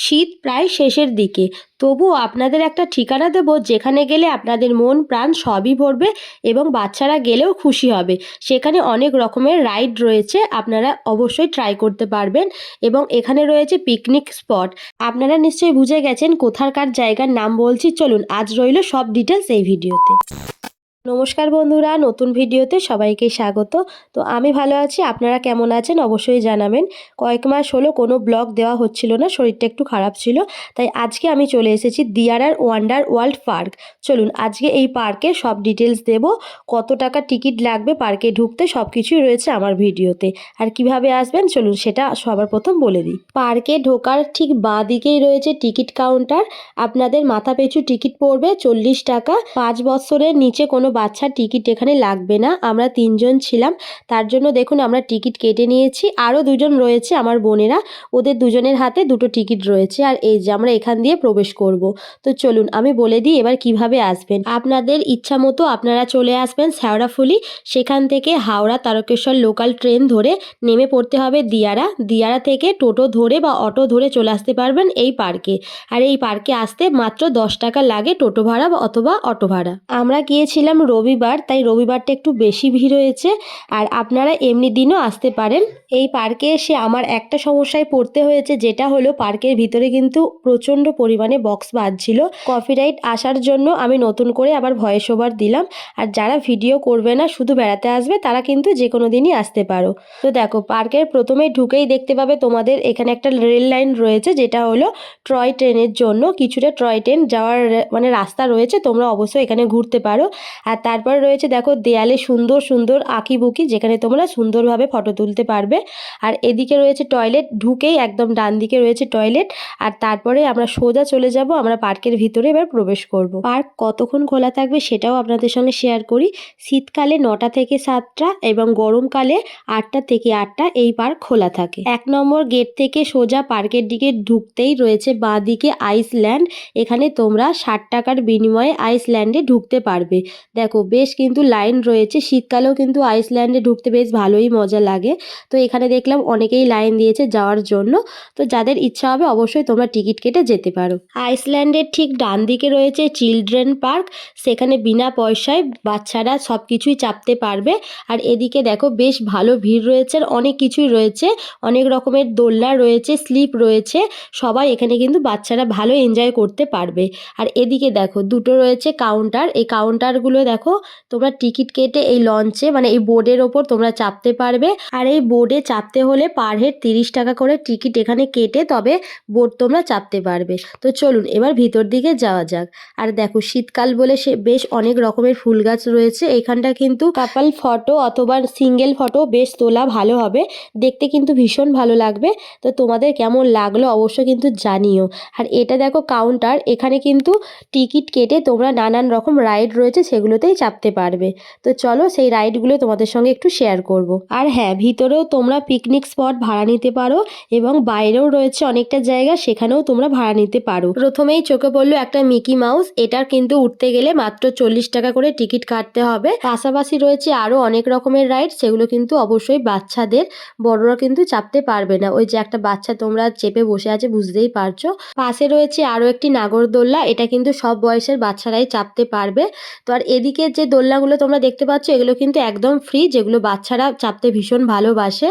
শীত প্রায় শেষের দিকে। তবু আপনাদের একটা ঠিকানা দেবো, যেখানে গেলে আপনাদের মন, প্রাণ সবই ভরবে এবং বাচ্চারা গেলেও খুশি হবে। সেখানে অনেক রকমের রাইড রয়েছে, আপনারা অবশ্যই ট্রাই করতে পারবেন এবং এখানে রয়েছে পিকনিক স্পট আপনারা নিশ্চয়ই বুঝে গেছেন কোথাকার জায়গার নাম বলছি। চলুন, আজ রইল সব ডিটেলস এই ভিডিওতে নমস্কার বন্ধুরা, নতুন ভিডিওতে সবাইকে স্বাগত। তো আমি ভালো আছি, আপনারা কেমন আছেন অবশ্যই জানাবেন। কয়েক মাস হলো কোনো ব্লগ দেওয়া হচ্ছিল না, শরীরটা একটু খারাপ ছিল, তাই আজকে আমি চলে এসেছি দিয়ারার ওয়ান্ডার ওয়ার্ল্ড পার্ক। চলুন, আজকে এই পার্কে সব ডিটেলস দেব, কত টাকা টিকিট লাগবে পার্কে ঢুকতে সব কিছুই রয়েছে আমার ভিডিওতে। আর কীভাবে আসবেন চলুন সেটা সবার প্রথম বলে দিই। পার্কে ঢোকার ঠিক বাঁ দিকেই রয়েছে টিকিট কাউন্টার। আপনাদের মাথা পিছু টিকিট পড়বে চল্লিশ টাকা। পাঁচ বছরের নিচে কোনো বাচ্চার টিকিট এখানে লাগবে না। আমরা তিনজন ছিলাম। তার জন্য দেখুন আমরা টিকিট কেটে নিয়েছি। আরও দুজন রয়েছে আমার বোনেরা। ওদের দুজনের হাতে দুটো টিকিট রয়েছে। আর এই যে আমরা এখান দিয়ে প্রবেশ করব। তো চলুন, আমি বলে দিই এবার কীভাবে আসবেন। আপনাদের ইচ্ছা মতো আপনারা চলে আসবেন শ্যাওড়াফুলি সেখান থেকে হাওড়া তারকেশ্বর লোকাল ট্রেন ধরে নেমে পড়তে হবে দিয়ারা। দিয়ারা থেকে টোটো ধরে বা অটো ধরে চলে আসতে পারবেন এই পার্কে। আর এই পার্কে আসতে মাত্র দশ টাকা লাগে টোটো ভাড়া অথবা অটো ভাড়া। আমরা গিয়েছিলাম রবিবার, তাই রবিবারটা একটু বেশি ভিড় হয়েছে। আর আপনারা এমনি দিনও আসতে পারেন। এই পার্কে এসে আমার একটা সমস্যায় পড়তে হয়েছে, যেটা হলো পার্কের ভিতরে কিন্তু প্রচণ্ড পরিমাণে বক্স বাজছিল। কপিরাইট আসার জন্য আমি নতুন করে আবার ভয়েস ওভার দিলাম। আর যারা ভিডিও করবে না, শুধু বেড়াতে আসবে, তারা কিন্তু যে কোনো দিনই আসতে পারো। তো দেখো, পার্কের প্রথমে ঢুকেই দেখতে পাবে তোমাদের এখানে একটা রেল লাইন রয়েছে, যেটা হলো ট্রয় ট্রেনের জন্য। কিছুটা ট্রয় ট্রেন যাওয়ার মানে রাস্তা রয়েছে, তোমরা অবশ্যই এখানে ঘুরতে পারো। তারপর রয়েছে দেখো দেয়ালে সুন্দর সুন্দর আঁকিবুকি যেখানে তোমরা সুন্দরভাবে ফটো তুলতে পারবে। আর এদিকে রয়েছে টয়লেট, ঢুকেই একদম ডান দিকে রয়েছে টয়লেট। আর তারপরে আমরা সোজা চলে যাব, আমরা পার্কের ভিতরে এবার প্রবেশ করব। পার্ক কতক্ষণ খোলা থাকবে সেটাও আপনাদের সঙ্গে শেয়ার করি। শীতকালে নটা থেকে সাতটা এবং গরমকালে আটটা থেকে আটটা এই পার্ক খোলা থাকে। এক নম্বর গেট থেকে সোজা পার্কের দিকে ঢুকতেই রয়েছে বাঁ দিকে আইসল্যান্ড। এখানে তোমরা ষাট টাকার বিনিময়ে আইসল্যান্ডে ঢুকতে পারবে। দেখো, বেশ কিন্তু লাইন রয়েছে। শীতকালেও কিন্তু আইসল্যান্ডে ঢুকতে বেশ ভালোই মজা লাগে। তো এখানে দেখলাম অনেকেই লাইন দিয়েছে যাওয়ার জন্য। তো যাদের ইচ্ছা হবে অবশ্যই তোমরা টিকিট কেটে যেতে পারো। আইসল্যান্ডের ঠিক ডান দিকে রয়েছে চিলড্রেন পার্ক। সেখানে বিনা পয়সায় বাচ্চারা সব কিছুই চাপতে পারবে। আর এদিকে দেখো, বেশ ভালো ভিড় রয়েছে আর অনেক কিছুই রয়েছে। অনেক রকমের দোলনা রয়েছে, স্লিপ রয়েছে। সবাই এখানে কিন্তু বাচ্চারা ভালো এনজয় করতে পারবে। আর এদিকে দেখো, দুটো রয়েছে কাউন্টার। এই কাউন্টারগুলো দেখো, তোমরা টিকিট কেটে এই লঞ্চে মানে এই বোর্ডের ওপর তোমরা চাপতে পারবে। আর এই বোর্ডে চাপতে হলে পার হেড তিরিশ টাকা করে টিকিট এখানে কেটে তবে বোর্ড তোমরা চাপতে পারবে। তো চলুন, এবার ভিতর দিকে যাওয়া যাক। আর দেখো, শীতকাল বলে সে বেশ অনেক রকমের ফুল গাছ রয়েছে। এখানটা কিন্তু কাপাল ফটো অথবা সিঙ্গেল ফটো বেশ তোলা ভালো হবে। দেখতে কিন্তু ভীষণ ভালো লাগবে। তো তোমাদের কেমন লাগল অবশ্যই কিন্তু জানিও। আর এটা দেখো কাউন্টার এখানে কিন্তু টিকিট কেটে তোমরা নানান রকম রাইড রয়েছে সেগুলোতেই চাপতে পারবে। তো চলো সেই রাইডগুলো তোমাদের সঙ্গে একটু শেয়ার করব। আর হ্যাঁ ভিতরেও তোমরা পিকনিক স্পট ভাড়া নিতে পারো এবং বাইরেও রয়েছে অনেকটা জায়গা, সেখানেও তোমরা ভাড়া নিতে পারো। প্রথমেই চোখে পড়ল একটা মিকি মাউস, এটার কিন্তু উঠতে গেলে মাত্র চল্লিশ টাকা করে টিকিট কাটতে হবে। পাশাপাশি রয়েছে আরও অনেক রকমের রাইড, সেগুলো কিন্তু অবশ্যই বাচ্চাদের, বড়রা কিন্তু চাপতে পারবে না। ওই যে একটা বাচ্চা তোমরা চেপে বসে আছে, বুঝতেই পারছ। পাশে রয়েছে আরও একটি নাগরদোল্লা, এটা কিন্তু সব বয়সের বাচ্চারাই চাপতে পারবে। তো আর এদিকে যে দোলনাগুলো তোমরা দেখতে পাচ্ছ, এগুলো কিন্তু একদম ফ্রি যেগুলো বাচ্চারা চাপতে ভীষণ ভালোবাসে।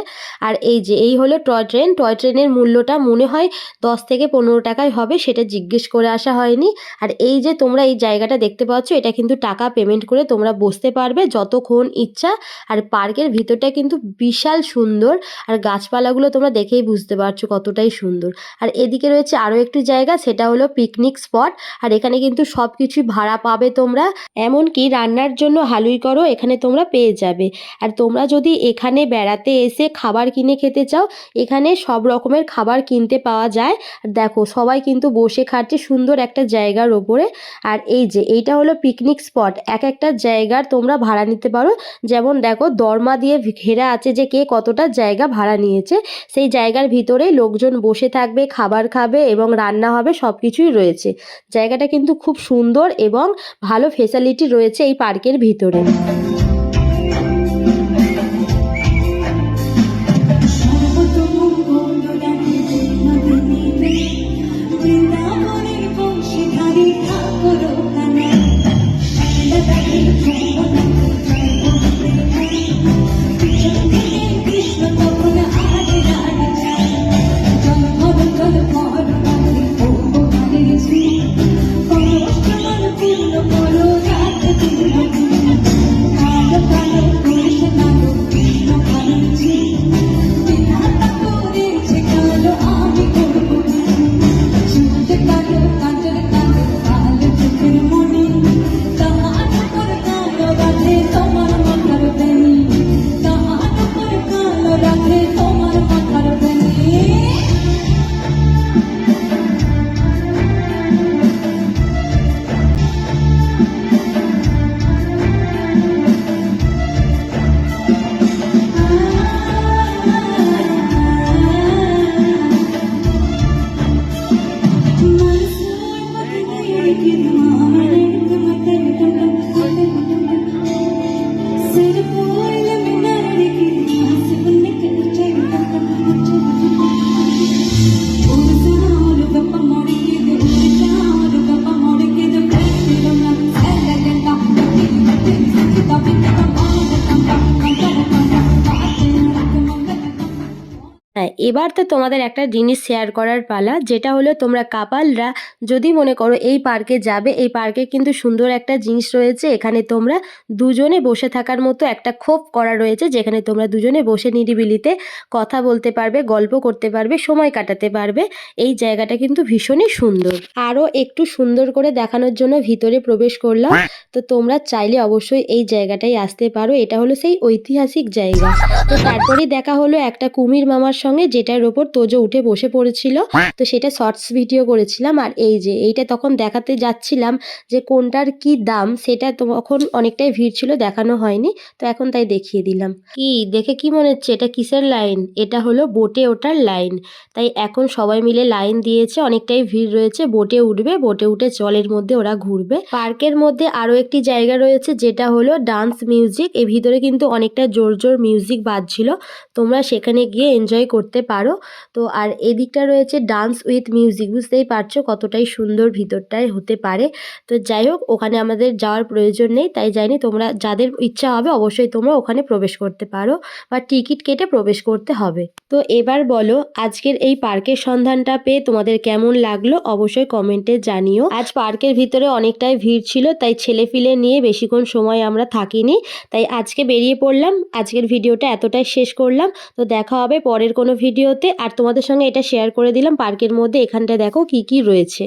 আর এই যে, এই হলো টয় ট্রেন টয় ট্রেনের মূল্যটা মনে হয় দশ থেকে পনেরো টাকায় হবে, সেটা জিজ্ঞেস করে আসা হয়নি। আর এই যে, তোমরা এই জায়গাটা দেখতে পাচ্ছ, এটা কিন্তু টাকা পেমেন্ট করে তোমরা বসতে পারবে যতক্ষণ ইচ্ছা। আর পার্কের ভিতরটা কিন্তু বিশাল সুন্দর। আর গাছপালাগুলো তোমরা দেখেই বুঝতে পারছ কতটাই সুন্দর। আর এদিকে রয়েছে আরও একটি জায়গা, সেটা হলো পিকনিক স্পট আর এখানে কিন্তু সব কিছুই ভাড়া পাবে তোমরা। এমনকি রান্নার জন্য হালুই করো, এখানে তোমরা পেয়ে যাবে। আর তোমরা যদি এখানে বেড়াতে এসে খাবার কিনে খেতে চাও, এখানে সব রকমের খাবার কিনতে পাওয়া যায়। দেখো, সবাই কিন্তু বসে খাচ্ছে সুন্দর একটা জায়গার ওপরে। আর এই যে, এইটা হলো পিকনিক স্পট এক একটা জায়গার তোমরা ভাড়া নিতে পারো। যেমন দেখো, দরমা দিয়ে ঘেরা আছে যে কে কতটা জায়গা ভাড়া নিয়েছে। সেই জায়গার ভিতরেই লোকজন বসে থাকবে, খাবার খাবে এবং রান্না হবে সব কিছুই রয়েছে। জায়গাটা কিন্তু খুব সুন্দর এবং ভালো ফেসিলিটি রয়েছে। এই পার্কের ভিতরে। Take it. এবার তো তোমাদের একটা জিনিস শেয়ার করার পালা যেটা হলো তোমরা কাপালরা যদি মনে করো এই পার্কে যাবে এই পার্কে কিন্তু সুন্দর একটা জিনিস রয়েছে। এখানে তোমরা দুজনে বসে থাকার মতো একটা খোপ করা রয়েছে যেখানে তোমরা দুজনে বসে নিরিবিলিতে কথা বলতে পারবে গল্প করতে পারবে সময় কাটাতে পারবে। এই জায়গাটা কিন্তু ভীষণই সুন্দর। আরও একটু সুন্দর করে দেখানোর জন্য ভিতরে প্রবেশ করলাম। তো তোমরা চাইলে অবশ্যই এই জায়গাটায় আসতে পারো। এটা হলো সেই ঐতিহাসিক জায়গা। তো তারপরেই দেখা হলো একটা কুমির মামার সঙ্গে যেটার ওপর তোজো উঠে বসে পড়েছিল তো সেটা শর্টস ভিডিও করেছিলাম। আর এই যে এইটা তখন দেখাতে যাচ্ছিলাম যে কোনটার কি দাম সেটা তখন অনেকটাই ভিড় ছিল দেখানো হয়নি তো এখন তাই দেখিয়ে দিলাম। কি দেখে কি মনে হচ্ছে? এটা কিসের লাইন এটা হলো বোটে ওঠার লাইন তাই এখন সবাই মিলে লাইন দিয়েছে অনেকটাই ভিড় রয়েছে বোটে উঠবে বোটে উঠে জলের মধ্যে ওরা ঘুরবে। পার্কের মধ্যে আরও একটি জায়গা রয়েছে যেটা হলো ডান্স মিউজিক এর ভিতরে কিন্তু অনেকটা জোর জোর মিউজিক বাজছিল। তোমরা সেখানে গিয়ে এনজয় করতে পারো। তো আর এদিকটা রয়েছে ডান্স উইথ মিউজিক বুঝতেই পারছ কতটাই সুন্দর ভিতরটায় হতে পারে। তো যাই হোক, ওখানে আমাদের যাওয়ার প্রয়োজন নেই, তাই যাইনি। তোমরা যাদের ইচ্ছা হবে অবশ্যই তোমরা ওখানে প্রবেশ করতে পারো বা টিকিট কেটে প্রবেশ করতে হবে। তো এবার বলো, আজকের এই পার্কের সন্ধানটা পেয়ে তোমাদের কেমন লাগল অবশ্যই কমেন্টে জানিও। আজ পার্কের ভিতরে অনেকটাই ভিড় ছিল, তাই ছেলে ফিলে নিয়ে বেশিক্ষণ সময় আমরা থাকিনি। তাই আজকে বেরিয়ে পড়লাম, আজকের ভিডিওটা এতটাই শেষ করলাম। তো দেখা হবে পরের কোনো ভিডিওতে আর তোমাদের সঙ্গে এটা শেয়ার করে দিলাম। পার্কের মধ্যে এখানটা দেখো কি কি রয়েছে।